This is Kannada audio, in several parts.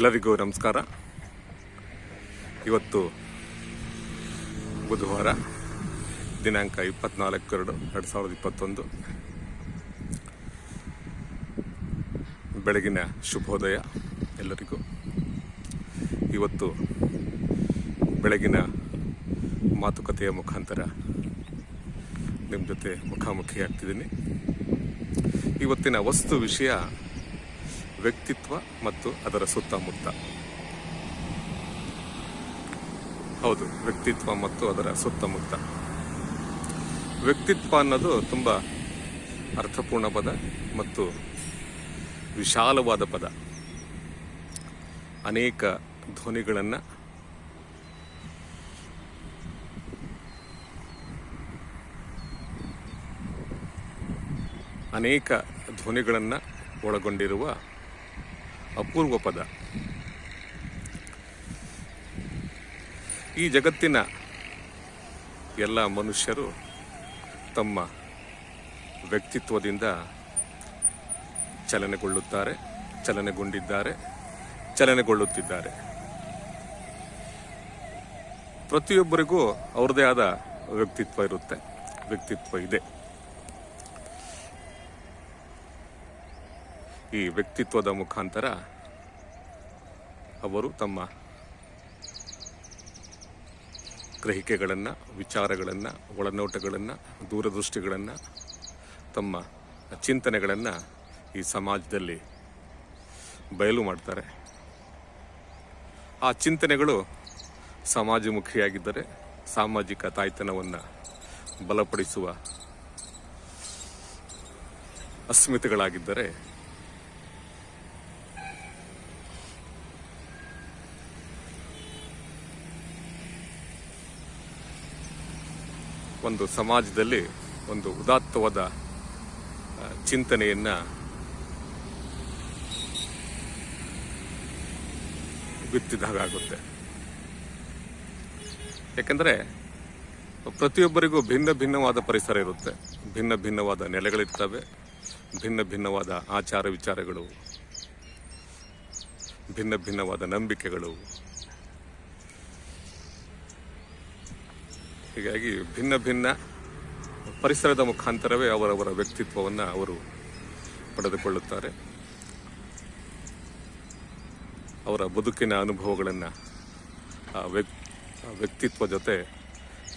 ಎಲ್ಲರಿಗೂ ನಮಸ್ಕಾರ. ಇವತ್ತು ಬುಧವಾರ, ದಿನಾಂಕ ಇಪ್ಪತ್ನಾಲ್ಕು ಎರಡು ಎರಡು ಸಾವಿರದ ಇಪ್ಪತ್ತೊಂದು. ಬೆಳಗಿನ ಶುಭೋದಯ ಎಲ್ಲರಿಗೂ. ಇವತ್ತು ಬೆಳಗಿನ ಮಾತುಕತೆಯ ಮುಖಾಂತರ ನಿಮ್ಮ ಜೊತೆ ಮುಖಾಮುಖಿ ಆಗ್ತಿದ್ದೀನಿ ಇವತ್ತಿನ ವಸ್ತು ವಿಷಯ ವ್ಯಕ್ತಿತ್ವ ಮತ್ತು ಅದರ ಸುತ್ತಮುತ್ತ. ಹೌದು, ವ್ಯಕ್ತಿತ್ವ ಮತ್ತು ಅದರ ಸುತ್ತಮುತ್ತ. ವ್ಯಕ್ತಿತ್ವ ಅನ್ನೋದು ತುಂಬ ಅರ್ಥಪೂರ್ಣ ಪದ ಮತ್ತು ವಿಶಾಲವಾದ ಪದ. ಅನೇಕ ಧ್ವನಿಗಳನ್ನು ಅನೇಕ ಧ್ವನಿಗಳನ್ನು ಒಳಗೊಂಡಿರುವ ಅಪೂರ್ವ ಪದ. ಈ ಜಗತ್ತಿನ ಎಲ್ಲ ಮನುಷ್ಯರು ತಮ್ಮ ವ್ಯಕ್ತಿತ್ವದಿಂದ ಚಲನೆಗೊಳ್ಳುತ್ತಾರೆ, ಚಲನೆಗೊಂಡಿದ್ದಾರೆ, ಚಲನೆಗೊಳ್ಳುತ್ತಿದ್ದಾರೆ. ಪ್ರತಿಯೊಬ್ಬರಿಗೂ ಅವ್ರದೇ ಆದ ವ್ಯಕ್ತಿತ್ವ ಇರುತ್ತೆ, ವ್ಯಕ್ತಿತ್ವ ಇದೆ. ಈ ವ್ಯಕ್ತಿತ್ವದ ಮುಖಾಂತರ ಅವರು ತಮ್ಮ ಗ್ರಹಿಕೆಗಳನ್ನು, ವಿಚಾರಗಳನ್ನು, ಒಳನೋಟಗಳನ್ನು, ದೂರದೃಷ್ಟಿಗಳನ್ನು, ತಮ್ಮ ಚಿಂತನೆಗಳನ್ನು ಈ ಸಮಾಜದಲ್ಲಿ ಬಯಲು ಮಾಡ್ತಾರೆ. ಆ ಚಿಂತನೆಗಳು ಸಮಾಜಮುಖಿಯಾಗಿದ್ದರೆ ಸಾಮಾಜಿಕ ತಾಯ್ತನವನ್ನು ಬಲಪಡಿಸುವ ಅಸ್ಮಿತೆಗಳಾಗಿದ್ದರೆ ಒಂದು ಸಮಾಜದಲ್ಲಿ ಒಂದು ಉದಾತ್ತವಾದ ಚಿಂತನೆಯನ್ನು ಬಿತ್ತಿದ ಹಾಗಾಗುತ್ತೆ ಯಾಕೆಂದರೆ ಪ್ರತಿಯೊಬ್ಬರಿಗೂ ಭಿನ್ನ ಭಿನ್ನವಾದ ಪರಿಸರ ಇರುತ್ತೆ. ಭಿನ್ನ ಭಿನ್ನವಾದ ನೆಲೆಗಳಿರ್ತವೆ. ಭಿನ್ನ ಭಿನ್ನವಾದ ಆಚಾರ ವಿಚಾರಗಳು. ಭಿನ್ನ ಭಿನ್ನವಾದ ನಂಬಿಕೆಗಳು. ಹೀಗಾಗಿ ಭಿನ್ನ ಭಿನ್ನ ಪರಿಸರದ ಮುಖಾಂತರವೇ ಅವರವರ ವ್ಯಕ್ತಿತ್ವವನ್ನು ಅವರು ಪಡೆದುಕೊಳ್ಳುತ್ತಾರೆ. ಅವರ ಬದುಕಿನ ಅನುಭವಗಳನ್ನು ಆ ವ್ಯಕ್ ಆ ವ್ಯಕ್ತಿತ್ವ ಜೊತೆ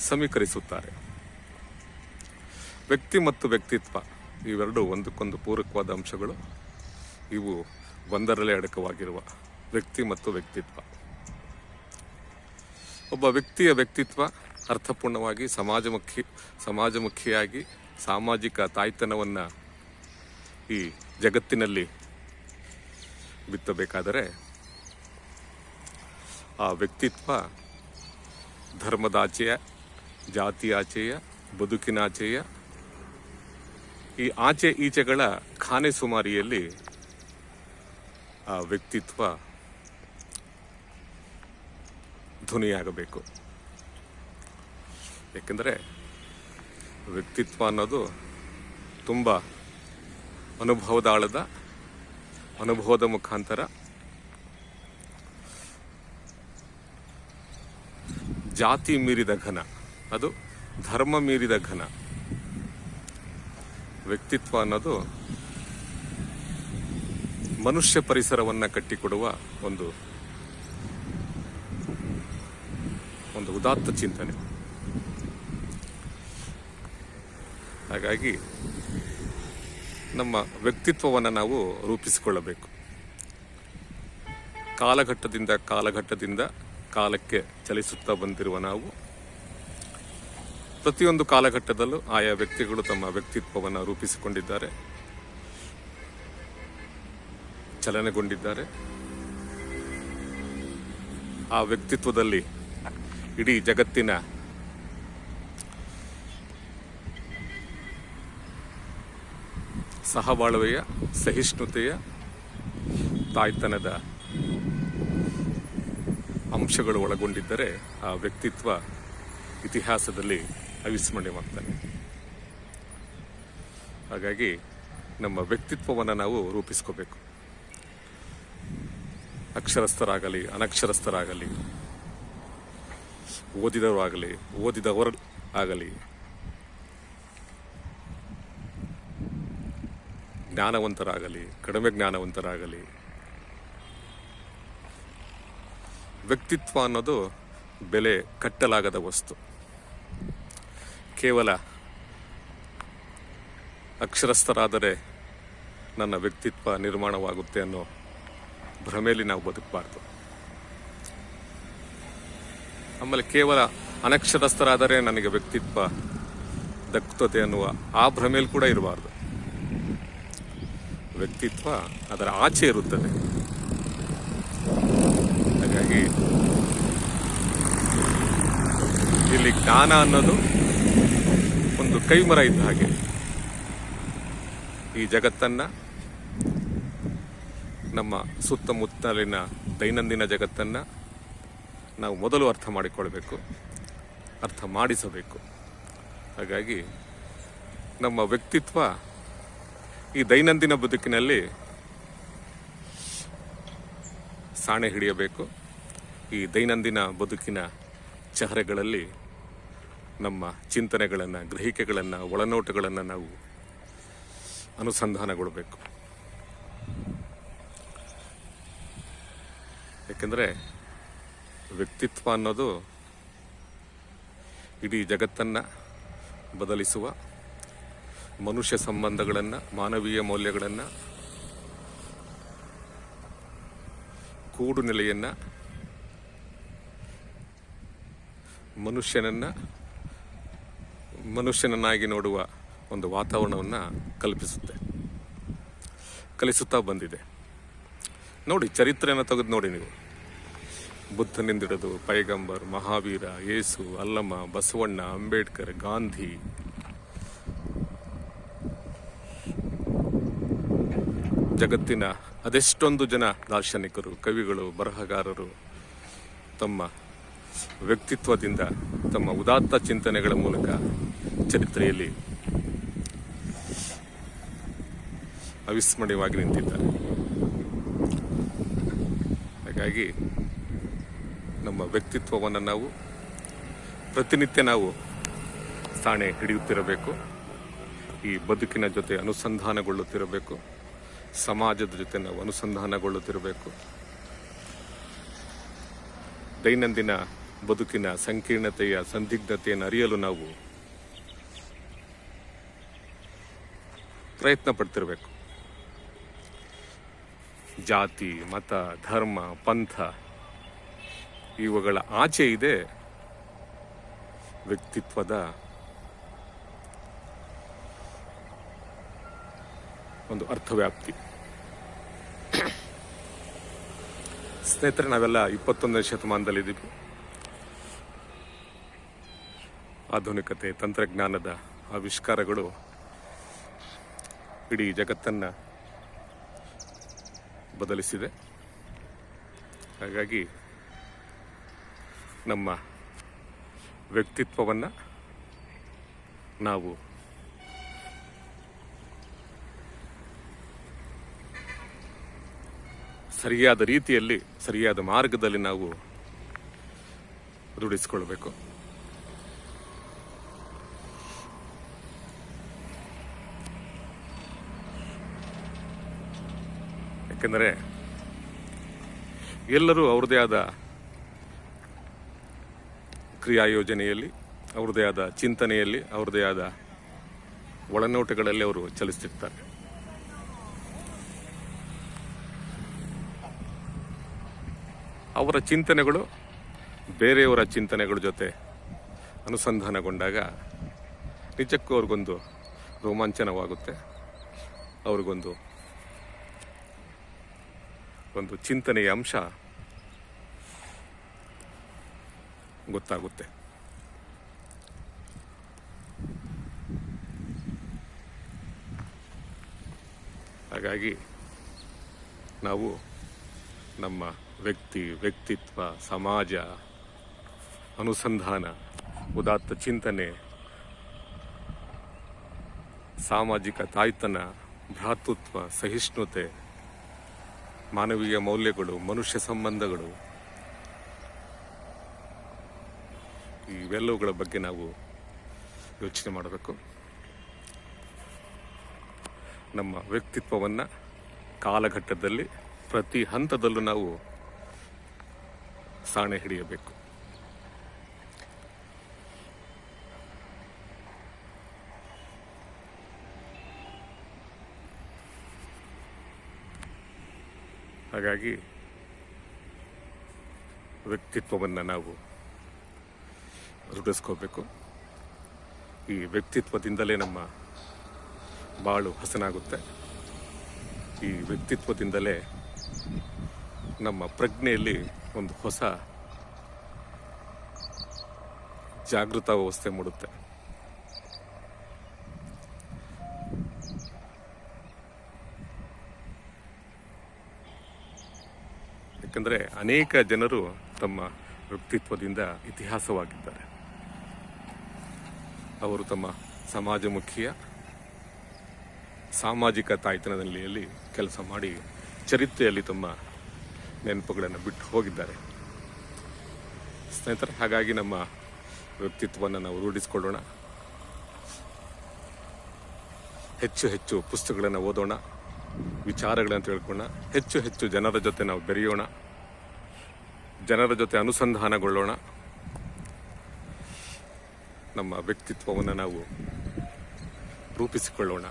ಸಮೀಕರಿಸುತ್ತಾರೆ. ವ್ಯಕ್ತಿ ಮತ್ತು ವ್ಯಕ್ತಿತ್ವ ಇವೆರಡು ಒಂದಕ್ಕೊಂದು ಪೂರಕವಾದ ಅಂಶಗಳು. ಇವು ಒಂದರಲ್ಲೇ ಅಡಕವಾಗಿರುವ ವ್ಯಕ್ತಿ ಮತ್ತು ವ್ಯಕ್ತಿತ್ವ. ಒಬ್ಬ ವ್ಯಕ್ತಿಯ ವ್ಯಕ್ತಿತ್ವ ಅರ್ಥಪೂರ್ಣವಾಗಿ ಸಮಾಜಮುಖಿ, ಸಮಾಜಮುಖಿಯಾಗಿ ಸಾಮಾಜಿಕ ತಾಯ್ತನವನ್ನು ಈ ಜಗತ್ತಿನಲ್ಲಿ ಬಿತ್ತಬೇಕಾದರೆ ಆ ವ್ಯಕ್ತಿತ್ವ ಧರ್ಮದಾಚೆಯ, ಜಾತಿಯಾಚೆಯ, ಬದುಕಿನಾಚೆಯ, ಈ ಆಚೆ ಈಚೆಗಳ ಖಾನೆ ಸುಮಾರಿಯಲ್ಲಿ ಆ ವ್ಯಕ್ತಿತ್ವ ಧ್ವನಿಯಾಗಬೇಕು. ಏಕೆಂದರೆ ವ್ಯಕ್ತಿತ್ವ ಅನ್ನೋದು ತುಂಬ ಅನುಭವದಾಳದ ಅನುಭವದ ಮುಖಾಂತರ ಜಾತಿ ಮೀರಿದ ಘನ, ಅದು ಧರ್ಮ ಮೀರಿದ ಘನ. ವ್ಯಕ್ತಿತ್ವ ಅನ್ನೋದು ಮನುಷ್ಯ ಪರಿಸರವನ್ನು ಕಟ್ಟಿಕೊಡುವ ಒಂದು ಒಂದು ಉದಾತ್ತ ಚಿಂತನೆ. ಹಾಗಾಗಿ ನಮ್ಮ ವ್ಯಕ್ತಿತ್ವವನ್ನು ನಾವು ರೂಪಿಸಿಕೊಳ್ಳಬೇಕು. ಕಾಲಘಟ್ಟದಿಂದ ಕಾಲಘಟ್ಟದಿಂದ ಕಾಲಕ್ಕೆ ಚಲಿಸುತ್ತಾ ಬಂದಿರುವ ನಾವು ಪ್ರತಿಯೊಂದು ಕಾಲಘಟ್ಟದಲ್ಲೂ ಆಯಾ ವ್ಯಕ್ತಿಗಳು ತಮ್ಮ ವ್ಯಕ್ತಿತ್ವವನ್ನು ರೂಪಿಸಿಕೊಂಡಿದ್ದಾರೆ. ಚಲನೆಗೊಂಡಿದ್ದಾರೆ. ಆ ವ್ಯಕ್ತಿತ್ವದಲ್ಲಿ ಇಡೀ ಜಗತ್ತಿನ ಸಹಬಾಳ್ವೆಯ ಸಹಿಷ್ಣುತೆಯ ತಾಯ್ತನದ ಅಂಶಗಳು ಒಳಗೊಂಡಿದ್ದರೆ ಆ ವ್ಯಕ್ತಿತ್ವ ಇತಿಹಾಸದಲ್ಲಿ ಅವಿಸ್ಮರಣೀಯವಾಗ್ತಾನೆ ಹಾಗಾಗಿ ನಮ್ಮ ವ್ಯಕ್ತಿತ್ವವನ್ನು ನಾವು ರೂಪಿಸ್ಕೋಬೇಕು. ಅಕ್ಷರಸ್ಥರಾಗಲಿ, ಅನಕ್ಷರಸ್ಥರಾಗಲಿ, ಓದಿದವರಾಗಲಿ, ಓದಿದವರು ಆಗಲಿ ಜ್ಞಾನವಂತರಾಗಲಿ, ಕಡಿಮೆ ಜ್ಞಾನವಂತರಾಗಲಿ. ವ್ಯಕ್ತಿತ್ವ ಅನ್ನೋದು ಬೆಲೆ ಕಟ್ಟಲಾಗದ ವಸ್ತು. ಕೇವಲ ಅಕ್ಷರಸ್ಥರಾದರೆ ನನ್ನ ವ್ಯಕ್ತಿತ್ವ ನಿರ್ಮಾಣವಾಗುತ್ತೆ ಅನ್ನೋ ಭ್ರಮೆಯಲ್ಲಿ ನಾವು ಬದುಕಬಾರ್ದು. ಆಮೇಲೆ ಕೇವಲ ಅನಕ್ಷರಸ್ಥರಾದರೆ ನನಗೆ ವ್ಯಕ್ತಿತ್ವ ದಕ್ಕುತ್ತದೆ ಅನ್ನುವ ಆ ಭ್ರಮೆಯಲ್ಲಿ ಕೂಡ ಇರಬಾರ್ದು. ವ್ಯಕ್ತಿತ್ವ ಅದರ ಆಚೆ ಇರುತ್ತದೆ. ಹಾಗಾಗಿ ಇಲ್ಲಿ ಜ್ಞಾನ ಅನ್ನೋದು ಒಂದು ಕೈಮರ ಇದ್ದ ಹಾಗೆ. ಈ ಜಗತ್ತನ್ನ ನಮ್ಮ ಸುತ್ತಮುತ್ತಲಿನ ದೈನಂದಿನ ಜಗತ್ತನ್ನು ನಾವು ಮೊದಲು ಅರ್ಥ ಮಾಡಿಕೊಳ್ಬೇಕು, ಅರ್ಥ ಮಾಡಿಸಬೇಕು. ಹಾಗಾಗಿ ನಮ್ಮ ವ್ಯಕ್ತಿತ್ವ ಈ ದೈನಂದಿನ ಬದುಕಿನಲ್ಲಿ ಸಾಣೆ ಹಿಡಿಯಬೇಕು. ಈ ದೈನಂದಿನ ಬದುಕಿನ ಚಹರೆಗಳಲ್ಲಿ ನಮ್ಮ ಚಿಂತನೆಗಳನ್ನು, ಗ್ರಹಿಕೆಗಳನ್ನು, ಒಳನೋಟಗಳನ್ನು ನಾವು ಅನುಸಂಧಾನಗೊಳ್ಬೇಕು. ಯಾಕೆಂದರೆ ವ್ಯಕ್ತಿತ್ವ ಅನ್ನೋದು ಇಡೀ ಜಗತ್ತನ್ನು ಬದಲಿಸುವ ಮನುಷ್ಯ ಸಂಬಂಧಗಳನ್ನು, ಮಾನವೀಯ ಮೌಲ್ಯಗಳನ್ನು, ಕೂಡು ನೆಲೆಯನ್ನು, ಮನುಷ್ಯನನ್ನು, ಮನುಷ್ಯನನ್ನಾಗಿ ನೋಡುವ ಒಂದು ವಾತಾವರಣವನ್ನು ಕಲ್ಪಿಸುತ್ತೆ. ಕಲಿಸುತ್ತಾ ಬಂದಿದೆ. ನೋಡಿ, ಚರಿತ್ರೆಯನ್ನು ತೆಗೆದು ನೋಡಿ ನೀವು. ಬುದ್ಧನಿಂದಿಡಿದು ಪೈಗಂಬರ್, ಮಹಾವೀರ, ಯೇಸು, ಅಲ್ಲಮ್ಮ, ಬಸವಣ್ಣ, ಅಂಬೇಡ್ಕರ್, ಗಾಂಧಿ ಜಗತ್ತಿನ ಅದೆಷ್ಟೊಂದು ಜನ ದಾರ್ಶನಿಕರು, ಕವಿಗಳು, ಬರಹಗಾರರು ತಮ್ಮ ವ್ಯಕ್ತಿತ್ವದಿಂದ ತಮ್ಮ ಉದಾತ್ತ ಚಿಂತನೆಗಳ ಮೂಲಕ ಚರಿತ್ರೆಯಲ್ಲಿ ಅವಿಸ್ಮರಣೀಯವಾಗಿ ನಿಂತಿದ್ದಾರೆ. ಹಾಗಾಗಿ ನಮ್ಮ ವ್ಯಕ್ತಿತ್ವವನ್ನು ನಾವು, ಪ್ರತಿನಿತ್ಯ ನಾವು ಸಾಣೆ ಹಿಡಿಯುತ್ತಿರಬೇಕು. ಈ ಬದುಕಿನ ಜೊತೆ ಅನುಸಂಧಾನಗೊಳ್ಳುತ್ತಿರಬೇಕು. ಸಮಾಜದ ಜೊತೆ ನಾವು ಅನುಸಂಧಾನಗೊಳ್ಳುತ್ತಿರಬೇಕು. ದೈನಂದಿನ ಬದುಕಿನ ಸಂಕೀರ್ಣತೆಯ ಸಂದಿಗ್ಧತೆಯನ್ನು ಅರಿಯಲು ನಾವು ಪ್ರಯತ್ನ ಪಡ್ತಿರಬೇಕು ಜಾತಿ, ಮತ, ಧರ್ಮ, ಪಂಥ ಇವುಗಳ ಆಚೆ ಇದೆ ವ್ಯಕ್ತಿತ್ವದ ಒಂದು ಅರ್ಥವ್ಯಾಪ್ತಿ. ಸ್ನೇಹಿತರೆ, ನಾವೆಲ್ಲ ಇಪ್ಪತ್ತೊಂದನೇ ಶತಮಾನದಲ್ಲಿದ್ದೀವಿ. ಆಧುನಿಕತೆ, ತಂತ್ರಜ್ಞಾನದ ಆವಿಷ್ಕಾರಗಳು ಇಡೀ ಜಗತ್ತನ್ನು ಬದಲಿಸಿದೆ. ಹಾಗಾಗಿ ನಮ್ಮ ವ್ಯಕ್ತಿತ್ವವನ್ನು ನಾವು ಸರಿಯಾದ ರೀತಿಯಲ್ಲಿ, ಸರಿಯಾದ ಮಾರ್ಗದಲ್ಲಿ ನಾವು ರೂಢಿಸಿಕೊಳ್ಬೇಕು ಯಾಕೆಂದರೆ ಎಲ್ಲರೂ ಅವ್ರದೇ ಆದ ಕ್ರಿಯಾ ಯೋಜನೆಯಲ್ಲಿ, ಅವ್ರದ್ದೇ ಆದ ಚಿಂತನೆಯಲ್ಲಿ ಅವ್ರದೇ ಆದ ಒಳನೋಟಗಳಲ್ಲಿ ಅವರು ಚಲಿಸ್ತಿರ್ತಾರೆ. ಅವರ ಚಿಂತನೆಗಳು, ಬೇರೆಯವರ ಚಿಂತನೆಗಳ ಜೊತೆ ಅನುಸಂಧಾನಗೊಂಡಾಗ ನಿಜಕ್ಕೂ ಅವ್ರಿಗೊಂದು ರೋಮಾಂಚನವಾಗುತ್ತೆ. ಅವ್ರಿಗೊಂದು, ಒಂದು ಚಿಂತನೆಯ ಅಂಶ ಗೊತ್ತಾಗುತ್ತೆ. ಹಾಗಾಗಿ ನಾವು ನಮ್ಮ ವ್ಯಕ್ತಿ, ವ್ಯಕ್ತಿತ್ವ, ಸಮಾಜ, ಅನುಸಂಧಾನ, ಉದಾತ್ತ ಚಿಂತನೆ, ಸಾಮಾಜಿಕ ತಾಯ್ತನ, ಭ್ರಾತೃತ್ವ, ಸಹಿಷ್ಣುತೆ, ಮಾನವೀಯ ಮೌಲ್ಯಗಳು, ಮನುಷ್ಯ ಸಂಬಂಧಗಳು, ಇವೆಲ್ಲವುಗಳ ಬಗ್ಗೆ ನಾವು ಯೋಚನೆ ಮಾಡಬೇಕು. ನಮ್ಮ ವ್ಯಕ್ತಿತ್ವವನ್ನು ಕಾಲಘಟ್ಟದಲ್ಲಿ ಪ್ರತಿ ಹಂತದಲ್ಲೂ ನಾವು ಸಾಣೆ ಹಿಡಿಯಬೇಕು. ಹಾಗಾಗಿ ವ್ಯಕ್ತಿತ್ವವನ್ನು ನಾವು ರೂಢಿಸ್ಕೋಬೇಕು. ಈ ವ್ಯಕ್ತಿತ್ವದಿಂದಲೇ ನಮ್ಮ ಬಾಳು ಹಸನಾಗುತ್ತೆ. ಈ ವ್ಯಕ್ತಿತ್ವದಿಂದಲೇ ನಮ್ಮ ಪ್ರಜ್ಞೆಯಲ್ಲಿ ಒಂದು ಹೊಸ ಜಾಗೃತ ವ್ಯವಸ್ಥೆ ಮೂಡುತ್ತೆ. ಯಾಕಂದರೆ ಅನೇಕ ಜನರು ತಮ್ಮ ವ್ಯಕ್ತಿತ್ವದಿಂದ ಇತಿಹಾಸವಾಗಿದ್ದಾರೆ. ಅವರು ತಮ್ಮ ಸಮಾಜಮುಖಿಯ, ಸಾಮಾಜಿಕ ತಾಯ್ತನದಲ್ಲಿ ಕೆಲಸ ಮಾಡಿ, ಚರಿತ್ರೆಯಲ್ಲಿ ತಮ್ಮ ನೆನಪುಗಳನ್ನು ಬಿಟ್ಟು ಹೋಗಿದ್ದಾರೆ. ಸ್ನೇಹಿತರೆ, ಹಾಗಾಗಿ ನಮ್ಮ ವ್ಯಕ್ತಿತ್ವವನ್ನು ನಾವು ರೂಢಿಸಿಕೊಳ್ಳೋಣ. ಹೆಚ್ಚು ಹೆಚ್ಚು ಪುಸ್ತಕಗಳನ್ನು ಓದೋಣ, ವಿಚಾರಗಳನ್ನು ತಿಳ್ಕೊಳ್ಳೋಣ, ಹೆಚ್ಚು ಹೆಚ್ಚು ಜನರ ಜೊತೆ ನಾವು ಬೆರೆಯೋಣ, ಜನರ ಜೊತೆ ಅನುಸಂಧಾನಗೊಳ್ಳೋಣ. ನಮ್ಮ ವ್ಯಕ್ತಿತ್ವವನ್ನು ನಾವು ರೂಪಿಸಿಕೊಳ್ಳೋಣ.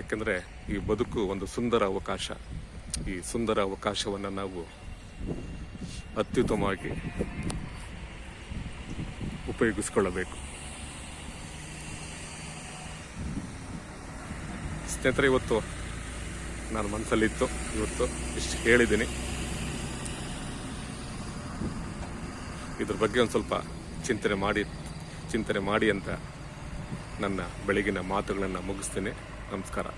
ಯಾಕೆಂದರೆ ಈ ಬದುಕು ಒಂದು ಸುಂದರ ಅವಕಾಶ. ಈ ಸುಂದರ ಅವಕಾಶವನ್ನು ನಾವು ಅತ್ಯುತ್ತಮವಾಗಿ ಉಪಯೋಗಿಸ್ಕೊಳ್ಳಬೇಕು. ಸ್ನೇಹಿತರೆ, ಇವತ್ತು ನಾನು ಮನಸ್ಸಲ್ಲಿತ್ತು. ಇವತ್ತು ಇಷ್ಟು ಹೇಳಿದ್ದೀನಿ. ಇದ್ರ ಬಗ್ಗೆ ಒಂದು ಸ್ವಲ್ಪ ಚಿಂತನೆ ಮಾಡಿ ಚಿಂತನೆ ಮಾಡಿ ಅಂತ ನನ್ನ ಬೆಳಗಿನ ಮಾತುಗಳನ್ನು ಮುಗಿಸ್ತೀನಿ. ガムツから。